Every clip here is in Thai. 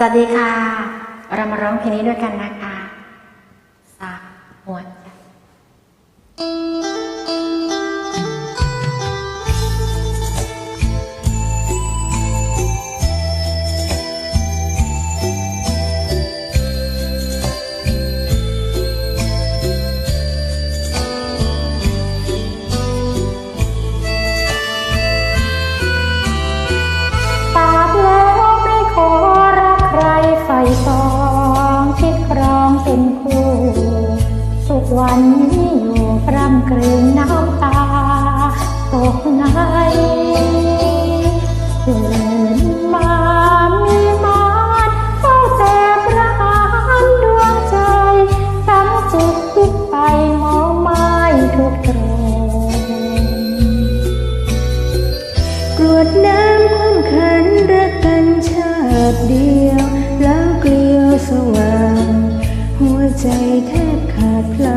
สวัสดีค่ะ เรามาร้องเพลงนี้ด้วยกันนะคะ สากหัวใจ วันนี้อยู่พร่ำกลืนน้ำตา ตกในตื่นมามีมานเฝ้าแต่ประหารดวงใจทั้งจิตคิดไปมองไม่ทุกตรงกรวดน้ำความขันรักกันชาติเดียว แล้วเกลียวสว่าง หัวใจแทบขาดพล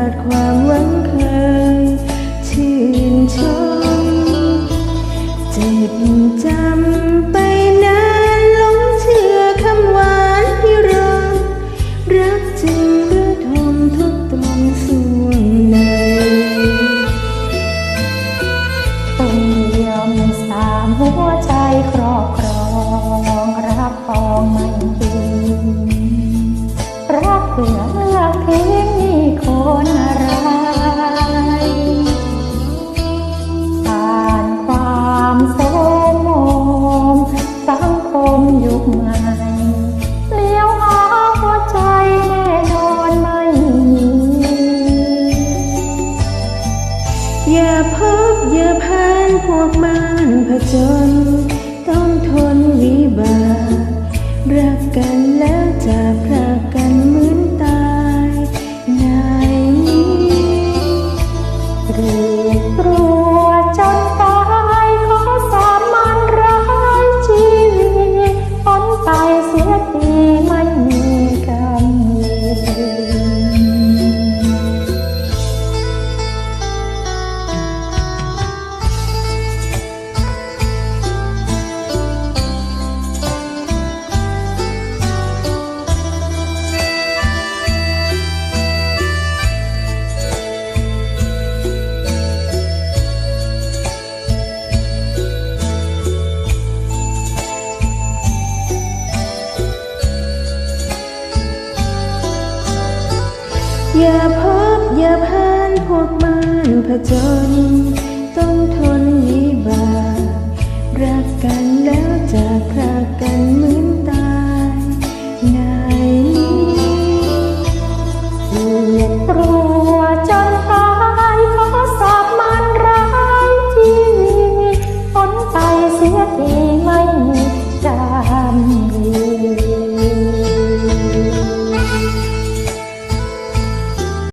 เพื่อลือกทิ้งนี่คนอะไรผ่านความโสมมสังคมยุคใหม่เลี้ยวหาหัวใจแน่นอนไม่มีอย่าพบอย่าผ่านพวกมารผจญต้องทนวิบาก อย่าพบอย่าผ่านพวกมารผจญต้องทนนี้